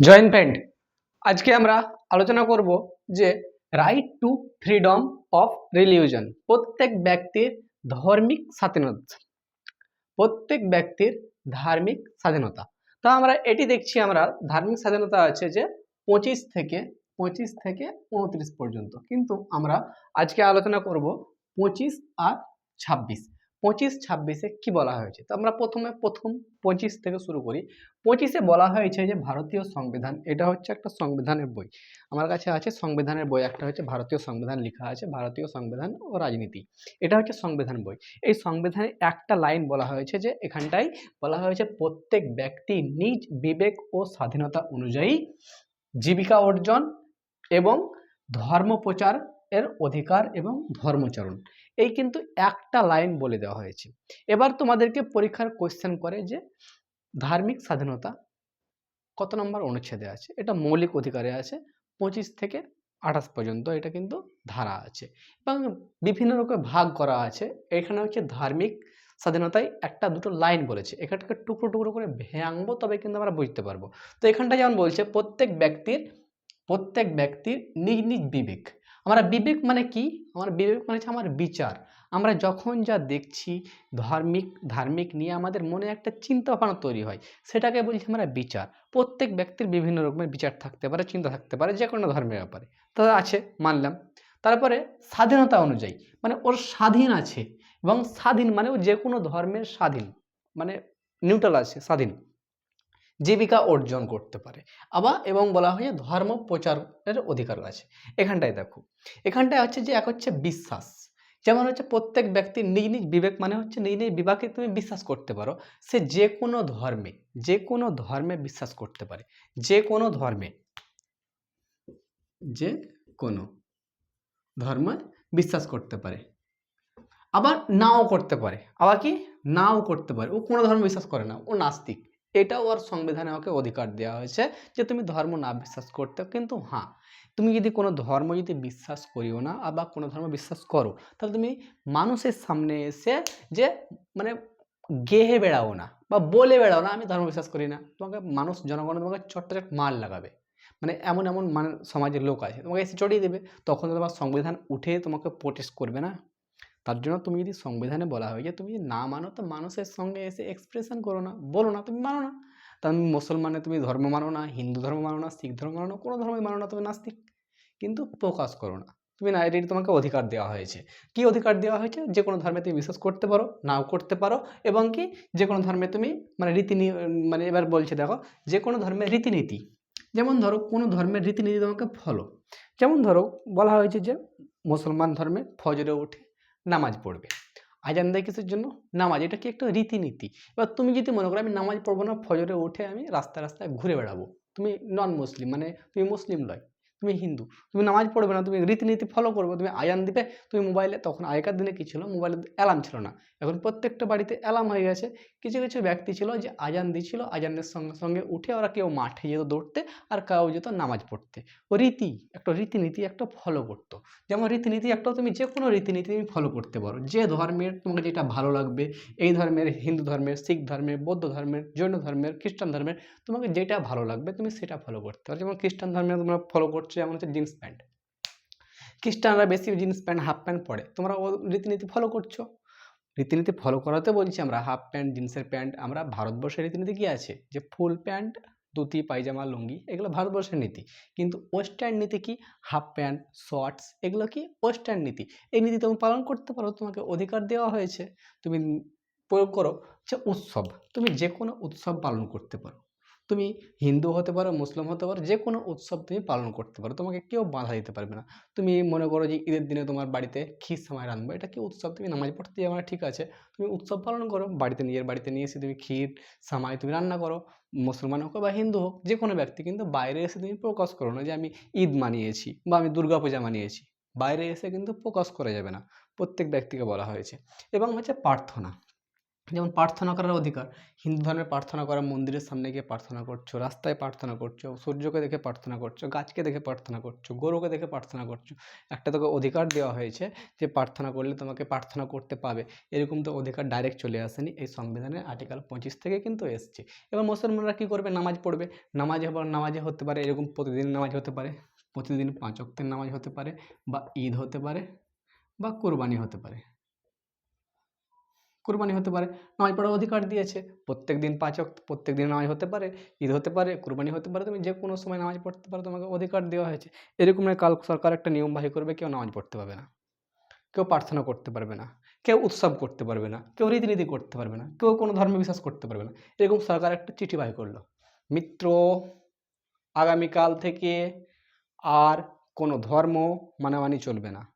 Joint friend আজকে আমরা আলোচনা করব যে right to freedom of religion প্রত্যেক ব্যক্তির ধর্মিক স্বাধীনতা। প্রত্যেক ব্যক্তির ধার্মিক স্বাধীনতা। তো আমরা এটি দেখছি, আমরা ধার্মিক স্বাধীনতা আছে যে পঁচিশ থেকে পঁচিশ থেকে উনত্রিশ পর্যন্ত। কিন্তু আমরা আজকে আলোচনা করব পঁচিশ আর ছাব্বিশ। পঁচিশ ছাব্বিশে কি বলা হয়েছে? তো আমরা প্রথমে প্রথম পঁচিশ থেকে শুরু করি। পঁচিশে বলা হয়েছে যে ভারতীয় সংবিধান, এটা হচ্ছে একটা সংবিধানের বই। আমার কাছে আছে সংবিধানের বই, একটা হচ্ছে ভারতীয় সংবিধান লেখা আছে, ভারতীয় সংবিধান ও রাজনীতি। এটা হচ্ছে সংবিধান বই। এই সংবিধানে একটা লাইন বলা হয়েছে যে এখানটাই বলা হয়েছে, প্রত্যেক ব্যক্তি নিজ বিবেক ও স্বাধীনতা অনুযায়ী জীবিকা অর্জন এবং ধর্ম প্রচার এর অধিকার এবং ধর্মচরণ। এই কিন্তু একটা লাইন বলে দেওয়া হয়েছে। এবার তোমাদেরকে পরীক্ষার কোয়েশ্চেন করে যে ধার্মিক স্বাধীনতা কত নম্বর অনুচ্ছেদে আছে? এটা মৌলিক অধিকারে আছে, পঁচিশ থেকে আঠাশ পর্যন্ত এটা কিন্তু ধারা আছে। এবং বিভিন্ন রকম ভাগ করা আছে। এখানে হচ্ছে ধার্মিক স্বাধীনতায় একটা দুটো লাইন বলেছে। এখানটাকে টুকরো টুকরো করে ভেঙবো, তবে কিন্তু আমরা বুঝতে পারব। তো এখানটা যেমন বলছে, প্রত্যেক ব্যক্তির প্রত্যেক ব্যক্তির নিজ নিজ বিবেক। আমরা বিবেক মানে কি? আমার বিবেক মানে হচ্ছে আমার বিচার। আমরা যখন যা দেখছি, ধার্মিক ধার্মিক নিয়ে আমাদের মনে একটা চিন্তা ভাবনা তৈরি হয়, সেটাকে বলছি আমরা বিচার। প্রত্যেক ব্যক্তির বিভিন্ন রকমের বিচার থাকতে পারে, চিন্তা থাকতে পারে, যে কোনো ধর্মের ব্যাপারে। তা আছে, মানলাম। তারপরে স্বাধীনতা অনুযায়ী মানে ওর স্বাধীন আছে এবং স্বাধীন মানে ও যে কোনো ধর্মের স্বাধীন মানে নিউট্রাল আছে, স্বাধীন। জীবিকা অর্জন করতে পারে। আবার এবং বলা হয় ধর্ম প্রচারের অধিকার আছে এখানটায় দেখো। এখানটায় হচ্ছে যে এক হচ্ছে বিশ্বাস। যেমন হচ্ছে প্রত্যেক ব্যক্তির নিজ নিজ বিবেক মানে হচ্ছে নিজ নিজ বিবেকে তুমি বিশ্বাস করতে পারো। সে যে কোনো ধর্মে যে কোনো ধর্মে বিশ্বাস করতে পারে। যে কোনো ধর্মে। যে কোনো ধর্মে বিশ্বাস করতে পারে। আবার নাও করতে পারে। আবার কি? নাও করতে পারে। ও কোনো ধর্ম বিশ্বাস করে না। ও নাস্তিক। এটাও আর সংবিধানে ওকে অধিকার দেওয়া হয়েছে যে তুমি ধর্ম না বিশ্বাস করতে, কিন্তু হ্যাঁ তুমি যদি কোনো ধর্ম যদি বিশ্বাস করিও না আবার কোনো ধর্ম বিশ্বাস করো, তাহলে তুমি মানুষের সামনে এসে যে মানে গেহে বেড়াও না বা বলে বেড়াও না, আমি ধর্ম বিশ্বাস করি না। তোমাকে মানুষ, জনগণ তোমাকে চট্ট চট মার লাগাবে। মানে এমন এমন মানে সমাজের লোক আছে, তোমাকে এসে চড়িয়ে দেবে। তখন তোমার সংবিধান উঠে তোমাকে প্রোটেস্ট করবে না। তার জন্য তুমি যদি সংবিধানে বলা হয় যে তুমি যদি না মানো, তো মানুষের সঙ্গে এসে এক্সপ্রেশন করো না। বলো না, তুমি মানো না। তুমি মুসলমানে তুমি ধর্ম মানো না, হিন্দু ধর্ম মানো না, শিখ ধর্ম মানো না, কোনো ধর্মই মানো না, তুমি নাস্তিক। কিন্তু প্রকাশ করো না। তুমি না এটি তোমাকে অধিকার দেওয়া হয়েছে। কি অধিকার দেওয়া হয়েছে? যে কোনো ধর্মে তুমি বিশ্বাস করতে পারো, নাও করতে পারো, এবং কি যে কোনো ধর্মে তুমি মানে রীতি মানে এবার বলছে, দেখো, যে কোনো ধর্মের রীতিনীতি। যেমন ধরো, কোনো ধর্মের রীতিনীতি তোমাকে ফলো। যেমন ধরো, বলা হয়েছে যে মুসলমান ধর্মে ফজরে উঠে নামাজ পড়বে। আজান দেয় কিসের জন্য? নামাজ। এটা কি একটা রীতিনীতি? এবার তুমি যদি মনে করো আমি নামাজ পড়ব না, ফজরে উঠে আমি রাস্তায় রাস্তায় ঘুরে বেড়াবো। তুমি নন মুসলিম মানে তুমি মুসলিম নয়। তুমি হিন্দু, তুমি নামাজ পড়বে না, তুমি রীতিনীতি ফলো করবে, তুমি আয়ান দিবে, তুমি মোবাইলে তখন আগেকার দিনে কী ছিল? মোবাইলে অ্যালার্ম ছিল না। এখন প্রত্যেকটা বাড়িতে অ্যালার্ম হয়ে গেছে। কিছু কিছু ব্যক্তি ছিল যে আজান দিচ্ছিল, আজানের সঙ্গে সঙ্গে উঠে ওরা কেউ মাঠে যেত দৌড়তে আর কেউ যেত নামাজ পড়তে। ও রীতি, একটা রীতিনীতি একটা ফলো করতো। যেমন রীতিনীতি একটা তুমি যে কোনো রীতিনীতি তুমি ফলো করতে পারো। যে ধর্মের তোমাকে যেটা ভালো লাগবে, এই ধর্মের, হিন্দু ধর্মের, শিখ ধর্মের, বৌদ্ধ ধর্মের, জৈন ধর্মের, খ্রিস্টান ধর্মের, তোমাকে যেটা ভালো লাগবে তুমি সেটা ফলো করতে পারো। যেমন খ্রিস্টান ধর্মে তোমরা ফলো করছ যেমন হচ্ছে জিন্স প্যান্ট। খ্রিস্টানরা বেশি জিন্স প্যান্ট, হাফ প্যান্ট পরে। তোমরা ও রীতিনীতি ফলো করছ? রীতিনীতি ফলো করাতে বলছি আমরা, হাফ প্যান্ট, জিন্সের প্যান্ট, আমরা ভারতবর্ষের রীতিনীতি কী আছে? যে ফুল প্যান্ট, ধুতি, পায়জামা, লুঙ্গি, এগুলো ভারতবর্ষের নীতি। কিন্তু ওয়েস্টার্ন নীতি কি? হাফ প্যান্ট, শর্টস, এগুলো কি ওয়েস্টার্ন নীতি? এই নীতি তুমি পালন করতে পারো, তোমাকে অধিকার দেওয়া হয়েছে। তুমি প্রয়োগ করো যে উৎসব, তুমি যে কোনো উৎসব পালন করতে পারো। তুমি হিন্দু হতে পারো, মুসলিম হতে পারো যে কোনো উৎসব তুমি পালন করতে পারো। তোমাকে কেউ বাধা দিতে পারবে না। তুমি মনে করো যে ঈদের দিনে তোমার বাড়িতে ক্ষীর সময় রাঁধবো, এটা কি উৎসব? তুমি নামাজ পড়তে যাবে ঠিক আছে। তুমি উৎসব পালন করো, বাড়িতে নিজের বাড়িতে নিয়ে এসে তুমি ক্ষীর সামাই তুমি রান্না করো, মুসলমান হোক বা হিন্দু হোক যে কোনো ব্যক্তি, কিন্তু বাইরে এসে তুমি প্রকাশ করো না যে আমি ঈদ মানিয়েছি বা আমি দুর্গা পূজা মানিয়েছি। বাইরে এসে কিন্তু প্রকাশ করা যাবে না। প্রত্যেক ব্যক্তিকে বলা হয়েছে। এবং হচ্ছে প্রার্থনা। যেমন প্রার্থনা করার অধিকার। হিন্দু ধর্মে প্রার্থনা করা, মন্দিরের সামনে গিয়ে প্রার্থনা করছ, রাস্তায় প্রার্থনা করছ, সূর্যকে দেখে প্রার্থনা করছ, গাছকে দেখে প্রার্থনা করছ, গরুকে দেখে প্রার্থনা করছ, একটা তোকে অধিকার দেওয়া হয়েছে যে প্রার্থনা করলে তোমাকে প্রার্থনা করতে পাবে। এরকম তো অধিকার ডাইরেক্ট চলে আসেনি, এই সংবিধানের আর্টিকেল পঁচিশ থেকে কিন্তু এসছে। এবার মুসলমানরা কী করবে? নামাজ পড়বে। নামাজে নামাজে হতে পারে, এরকম প্রতিদিন নামাজ হতে পারে, প্রতিদিন পাঁচ অক্তের নামাজ হতে পারে, বা ঈদ হতে পারে, বা কোরবানি হতে পারে। কোরবানি হতে পারে নামাজ পড়ার অধিকার দিয়েছে। প্রত্যেক দিন পাঁচ অক্ত প্রত্যেক দিন নামাজ হতে পারে, ঈদ হতে পারে, কুরবানি হতে পারে, তুমি যে কোনো সময় নামাজ পড়তে পারো, তোমাকে অধিকার দেওয়া হয়েছে। এরকম নয় কাল সরকার একটা নিয়ম বাহির করবে, কেউ নামাজ পড়তে পারবে না। কেউ প্রার্থনা করতে পারবে না, কেউ উৎসব করতে পারবে না, কেউ রীতিনীতি করতে পারবে না, কেউ কোনো ধর্মে বিশ্বাস করতে পারবে না। এরকম সরকার একটা চিঠি বাহির করল। মিত্র, আগামীকাল থেকে আর কোনো ধর্ম মানামানি চলবে না।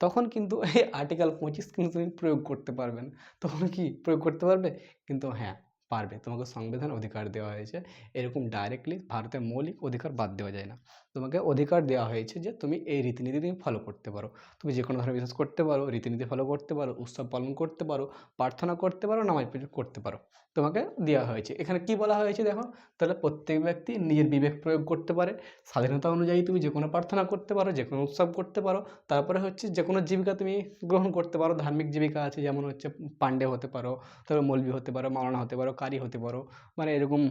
তখন কিন্তু এই আর্টিকেল পঁচিশ কিন্তু তুমি প্রয়োগ করতে পারবে না। তখন কি প্রয়োগ করতে পারবে? কিন্তু হ্যাঁ পারবে। তোমাকে সংবিধান অধিকার দেওয়া হয়েছে। এরকম ডাইরেক্টলি ভারতের মৌলিক অধিকার বাদ দেওয়া যায় না। তোমাকে অধিকার দেওয়া হয়েছে যে তুমি এই রীতিনীতি তুমি ফলো করতে পারো। তুমি যে কোনো ধর্মে বিশ্বাস করতে পারো, রীতিনীতি ফলো করতে পারো, উৎসব পালন করতে পারো, প্রার্থনা করতে পারো, নামাজ করতে পারো। তোমাকে দেওয়া হয়েছে। এখানে কি বলা হয়েছে দেখো? তাহলে প্রত্যেক ব্যক্তি নিজের বিবেক প্রয়োগ করতে পারে। স্বাধীনতা অনুযায়ী তুমি যে কোনো প্রার্থনা করতে পারো, যে কোনো উৎসব করতে পারো। তারপরে হচ্ছে যে কোনো জীবিকা তুমি গ্রহণ করতে পারো। ধার্মিক জীবিকা আছে, যেমন হচ্ছে পাণ্ডে হতে পারো, তারপর মৌলবি হতে পারো, মাওলানা হতে পারো। কারি হতে পারো। মানে এরকম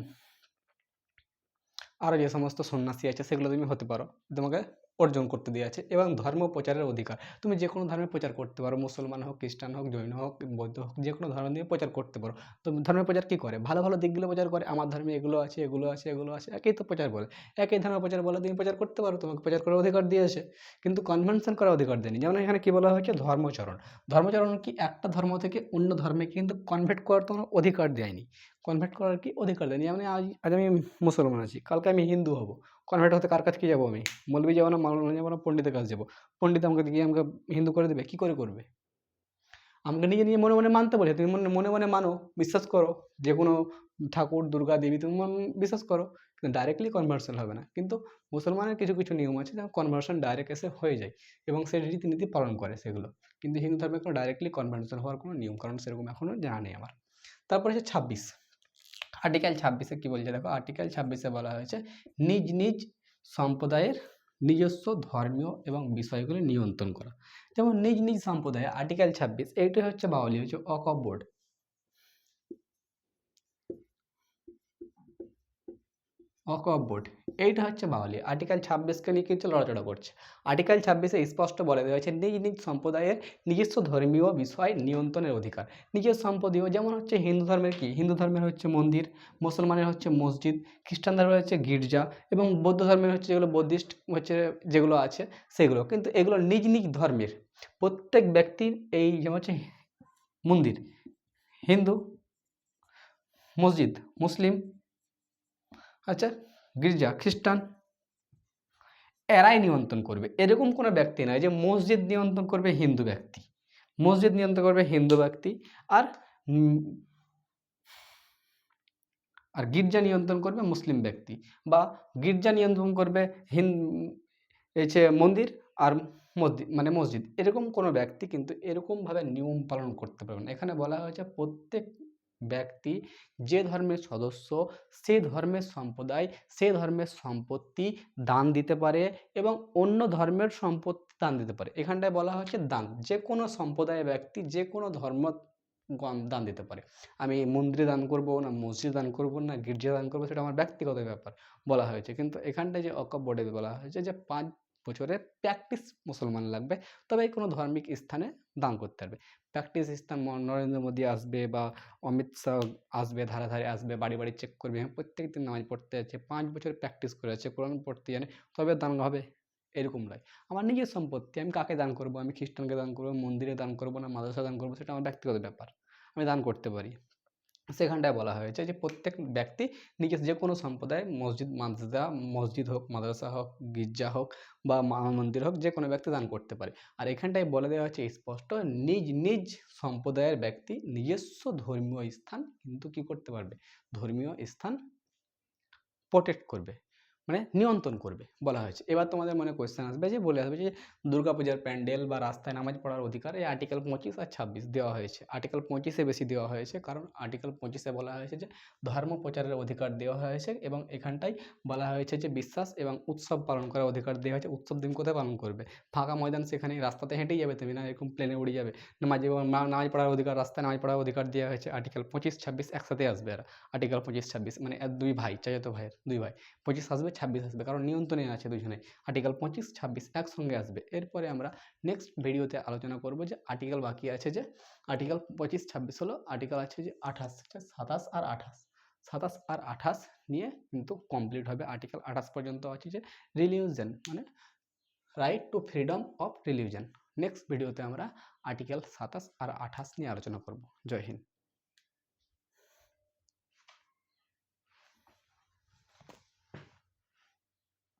আরও যে সমস্ত সন্ন্যাসী আছে, সেগুলো তুমি হতে পারো। তোমাকে অর্জন করতে দেওয়া আছে এবং ধর্ম প্রচারের অধিকার। তুমি যে কোনো ধর্মে প্রচার করতে পারো, মুসলমান হোক, খ্রিস্টান হোক, জৈন হোক, বৌদ্ধ হোক যে কোনো ধর্ম দিয়ে প্রচার করতে পারো। তো ধর্মের প্রচার কী করে? ভালো ভালো দিকগুলো প্রচার করে। আমার ধর্মে এগুলো আছে এগুলো আছে এগুলো আছে, একই তো প্রচার বলে। একই ধর্মের প্রচার বলে, তুমি প্রচার করতে পারো, তোমাকে প্রচার করার অধিকার দিয়েছে। কিন্তু কনভেনশন করার অধিকার দেয়নি। যেমন এখানে কী বলা হয়েছে? ধর্মচরণ। ধর্মচরণ কি একটা ধর্ম থেকে অন্য ধর্মে কিন্তু কনভার্ট করার তোমার অধিকার দেয়নি। কনভার্ট করার কি অধিকার দেয়নি? যেমন আজ আজ আমি মুসলমান আছি, কালকে আমি হিন্দু হব। কনভার্ট হতে কার কাছে কি যাব আমি? মৌলবি যাব না মাওলানা যাব না, পণ্ডিতের কাছে যাব? পণ্ডিত আমাকে গিয়ে আমাকে হিন্দু করে দেবে? কী করে করবে? আমাকে নিজে নিজে মনে মনে মানতে বলে, তুমি মনে মনে মনে মানো, বিশ্বাস করো, যে কোনো ঠাকুর, দুর্গা, দেবী, তুমি বিশ্বাস করো, কিন্তু ডাইরেক্টলি কনভার্সন হবে না। কিন্তু মুসলমানের কিছু কিছু নিয়ম আছে, যেমন কনভার্সন ডাইরেক্ট এসে হয়ে যায়, এবং সে রীতিনীতি পালন করে সেগুলো। কিন্তু হিন্দু ধর্মে কোনো ডাইরেক্টলি কনভার্সন হওয়ার কোনো নিয়ম, কারণ সেরকম এখনও জানা নেই আমার। তারপরে হচ্ছে ছাব্বিশ। আর্টিকেল ছাব্বিশে কী বলছে? দেখো আর্টিকেল ছাব্বিশে বলা হয়েছে, নিজ নিজ সম্প্রদায়ের নিজস্ব ধর্মীয় এবং বিষয়গুলি নিয়ন্ত্রণ করা। যেমন নিজ নিজ সম্প্রদায় আর্টিকেল ছাব্বিশ, এইটাই হচ্ছে বাউলি হচ্ছে অকপ বোর্ড অকপ বোর্ড এইটা হচ্ছে বাঙালি আর্টিকেল ছাব্বিশকে নিয়ে কিন্তু লড়াচড়া করছে। আর্টিকেল ছাব্বিশে স্পষ্ট বলে দেওয়া হয়েছে, নিজ নিজ সম্প্রদায়ের নিজস্ব ধর্মীয় বিষয় নিয়ন্ত্রণের অধিকার। নিজের সম্পদীয় যেমন হচ্ছে হিন্দু ধর্মের কি? হিন্দু ধর্মের হচ্ছে মন্দির, মুসলমানের হচ্ছে মসজিদ খ্রিস্টান ধর্মের হচ্ছে গির্জা এবং বৌদ্ধ ধর্মের হচ্ছে যেগুলো বৌদ্ধিস্ট হচ্ছে যেগুলো আছে সেগুলো। কিন্তু এগুলো নিজ নিজ ধর্মের। প্রত্যেক ব্যক্তির এই যেমন হচ্ছে মন্দির, হিন্দু, মসজিদ, মুসলিম আচ্ছা গির্জা, খ্রিস্টান, এরাই নিয়ন্ত্রণ করবে। এরকম কোনো ব্যক্তি নয় যে মসজিদ নিয়ন্ত্রণ করবে হিন্দু ব্যক্তি। মসজিদ নিয়ন্ত্রণ করবে হিন্দু ব্যক্তি আর আর গির্জা নিয়ন্ত্রণ করবে মুসলিম ব্যক্তি বা গির্জা নিয়ন্ত্রণ করবে হিন মন্দির আর মসজিদ মানে মসজিদ। এরকম কোনো ব্যক্তি কিন্তু এরকমভাবে নিয়ম পালন করতে পারবে না। এখানে বলা হয়েছে প্রত্যেক ব্যক্তি যে ধর্মের সদস্য সে ধর্মের সম্প্রদায়, সে ধর্মের সম্পত্তি দান দিতে পারে এবং অন্য ধর্মের সম্পত্তি দান দিতে পারে। এখানটায় বলা হচ্ছে দান। যে কোনো সম্প্রদায়ের ব্যক্তি যে কোনো ধর্ম দান দিতে পারে। আমি মন্দিরে দান করব না মসজিদ দান করব না গির্জা দান করব, সেটা আমার ব্যক্তিগত ব্যাপার বলা হয়েছে। কিন্তু এখানটায় যে অকপ বোর্ডে বলা হয়েছে যে পাঁচ বছরের প্র্যাকটিস মুসলমান লাগবে। তবে কোনো ধার্মিক স্থানে দান করতে পারবে। প্র্যাকটিস স্থান নরেন্দ্র মোদী আসবে বা অমিত শাহ আসবে ধারে ধারে আসবে, বাড়ি বাড়ি চেক করবে। হ্যাঁ প্রত্যেক দিন নামাজ পড়তে আছে পাঁচ বছর প্র্যাকটিস করে আছে কোরআন পড়তে জানে, তবে দান হবে এরকম নয়। আমার নিজের সম্পত্তি, আমি কাকে দান করব? আমি খ্রিস্টানকে দান করব, মন্দিরে দান করব না মাদ্রাসা দান করব? সেটা আমার ব্যক্তিগত ব্যাপার। আমি দান করতে পারি। সেখানটায় বলা হয়েছে যে প্রত্যেক ব্যক্তি নিজের যে কোনো সম্প্রদায়, মসজিদ, মাদ্রাসা, মসজিদ হোক, মাদ্রাসা হোক, গির্জা হোক বা মন্দির হোক, যে কোনো ব্যক্তি দান করতে পারে। আর এখানটায় বলে দেওয়া হচ্ছে স্পষ্ট, নিজ নিজ সম্প্রদায়ের ব্যক্তি নিজস্ব ধর্মীয় স্থান কিন্তু কি করতে পারবে? ধর্মীয় স্থান প্রোটেক্ট করবে। মানে নিয়ন্ত্রণ করবে বলা হয়েছে। এবার তোমাদের মনে কোয়েশ্চেন আসবে যে, বলে আসবে যে, দুর্গাপূজার প্যান্ডেল বা রাস্তায় নামাজ পড়ার অধিকার এই আর্টিকেল পঁচিশ আর ছাব্বিশ দেওয়া হয়েছে। আর্টিকেল পঁচিশে বেশি দেওয়া হয়েছে কারণ আর্টিকেল পঁচিশে বলা হয়েছে যে, ধর্ম প্রচারের অধিকার দেওয়া হয়েছে এবং এখানটায় বলা হয়েছে যে, বিশ্বাস এবং উৎসব পালন করার অধিকার দেওয়া হয়েছে। উৎসব দিন কোথায় পালন করবে? ফাঁকা ময়দান সেখানে রাস্তাতে হেঁটেই যাবে তুমি, না এরকম প্লেনে উড়ে যাবে। নামাজ নামাজ পড়ার অধিকার, রাস্তায় নামাজ পড়ার অধিকার দেওয়া হয়েছে। আর্টিকেল পঁচিশ, ছাব্বিশ একসাথে আসবে আর আর্টিকেল পঁচিশ, ছাব্বিশ মানে দুই ভাই, চাচাতো ভাইয়ের দুই ভাই। পঁচিশ আসবে ছাব্বিশ আসবে, কারণ নিয়ন্ত্রণে আছে দুজনে। আর্টিকেল পঁচিশ, ছাব্বিশ একসঙ্গে আসবে। এরপরে আমরা নেক্সট ভিডিওতে আলোচনা করব যে আর্টিকেল বাকি আছে যে আর্টিকেল পঁচিশ, ছাব্বিশ হলো আর্টিকেল আছে যে আঠাশ সাতাশ আর আঠাশ। সাতাশ আর আঠাশ নিয়ে কিন্তু কমপ্লিট হবে। আর্টিকেল আঠাশ পর্যন্ত আছে যে রিলিউশন মানে right to freedom of religion next ভিডিওতে আমরা আর্টিকেল সাতাশ আর আঠাশ নিয়ে আলোচনা করব। জয় হিন্দ।